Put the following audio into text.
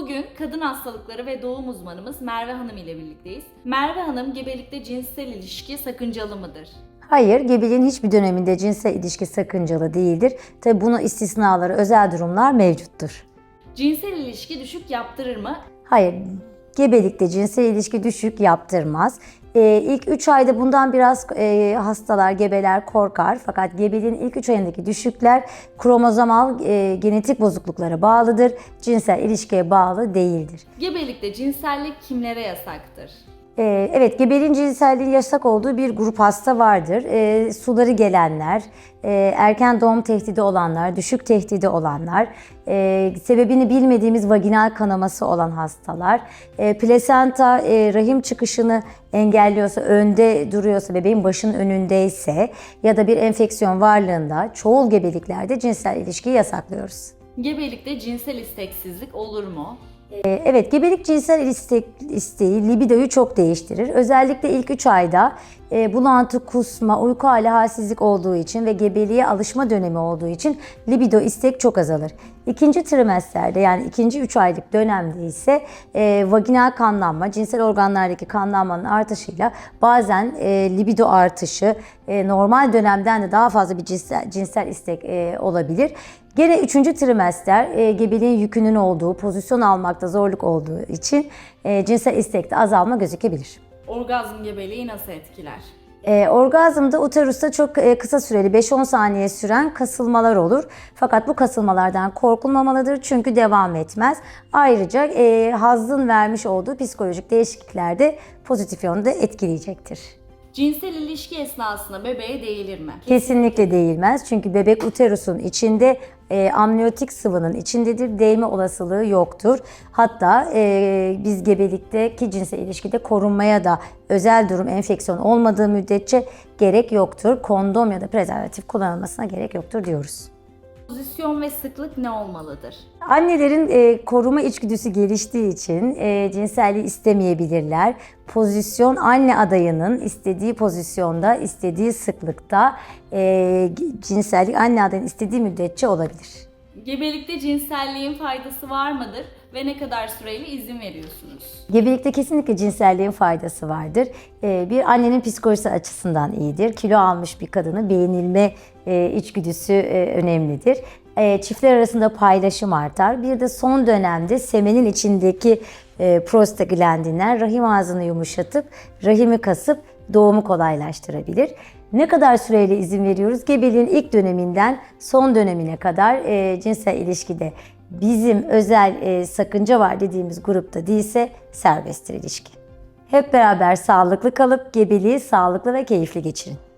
Bugün kadın hastalıkları ve doğum uzmanımız Merve Hanım ile birlikteyiz. Merve Hanım gebelikte cinsel ilişki sakıncalı mıdır? Hayır, gebeliğin hiçbir döneminde cinsel ilişki sakıncalı değildir. Tabi buna istisnaları, özel durumlar mevcuttur. Cinsel ilişki düşük yaptırır mı? Hayır, gebelikte cinsel ilişki düşük yaptırmaz. Ee, ilk 3 ayda bundan biraz e, hastalar, gebeler korkar. Fakat gebeliğin ilk 3 ayındaki düşükler kromozomal e, genetik bozukluklara bağlıdır. Cinsel ilişkiye bağlı değildir. Gebelikte cinsellik kimlere yasaktır? Ee, Evet, gebeliğin cinselliği yasak olduğu bir grup hasta vardır. Ee, suları gelenler, e, erken doğum tehdidi olanlar, düşük tehdidi olanlar, e, sebebini bilmediğimiz vaginal kanaması olan hastalar, e, plasenta e, rahim çıkışını engelliyorsa, önde duruyorsa, bebeğin başının önündeyse ya da bir enfeksiyon varlığında çoğul gebeliklerde cinsel ilişkiyi yasaklıyoruz. Gebelikte cinsel isteksizlik olur mu? Ee, Evet, gebelik cinsel istek, isteği libidoyu çok değiştirir. Özellikle ilk 3 ayda e, bulantı, kusma, uyku hali halsizlik olduğu için ve gebeliğe alışma dönemi olduğu için libido istek çok azalır. İkinci trimesterde yani ikinci 3 aylık dönemde ise e, vaginal kanlanma, cinsel organlardaki kanlanmanın artışıyla bazen e, libido artışı e, normal dönemden de daha fazla bir cinsel, cinsel istek e, olabilir. Gene üçüncü trimester e, gebeliğin yükünün olduğu, pozisyon almakta zorluk olduğu için e, cinsel istekte azalma gözükebilir. Orgazm gebeliği nasıl etkiler? E, orgazmda uterusta çok e, kısa süreli 5-10 saniye süren kasılmalar olur. Fakat bu kasılmalardan korkulmamalıdır çünkü devam etmez. Ayrıca e, hazzın vermiş olduğu psikolojik değişiklikler de pozitif yönde etkileyecektir. Cinsel ilişki esnasında bebeğe değilir mi? Kesinlikle değilmez. Çünkü bebek uterusun içinde e, amniyotik sıvının içindedir. Değme olasılığı yoktur. Hatta e, biz gebelikteki cinsel ilişkide korunmaya da özel durum enfeksiyon olmadığı müddetçe gerek yoktur. Kondom ya da prezervatif kullanılmasına gerek yoktur diyoruz. Pozisyon ve sıklık ne olmalıdır? Annelerin e, koruma içgüdüsü geliştiği için e, cinselliği istemeyebilirler. Pozisyon anne adayının istediği pozisyonda, istediği sıklıkta e, cinsellik anne adayının istediği müddetçe olabilir. Gebelikte cinselliğin faydası var mıdır ve ne kadar süreyle izin veriyorsunuz? Gebelikte kesinlikle cinselliğin faydası vardır. Ee, Bir annenin psikolojisi açısından iyidir. Kilo almış bir kadının beğenilme e, içgüdüsü e, önemlidir. E, Çiftler arasında paylaşım artar. Bir de son dönemde semenin içindeki prostaglandinler rahim ağzını yumuşatıp rahimi kasıp doğumu kolaylaştırabilir. Ne kadar süreyle izin veriyoruz? Gebeliğin ilk döneminden son dönemine kadar e, cinsel ilişkide bizim özel e, sakınca var dediğimiz grupta değilse serbesttir ilişki. Hep beraber sağlıklı kalıp gebeliği sağlıklı ve keyifli geçirin.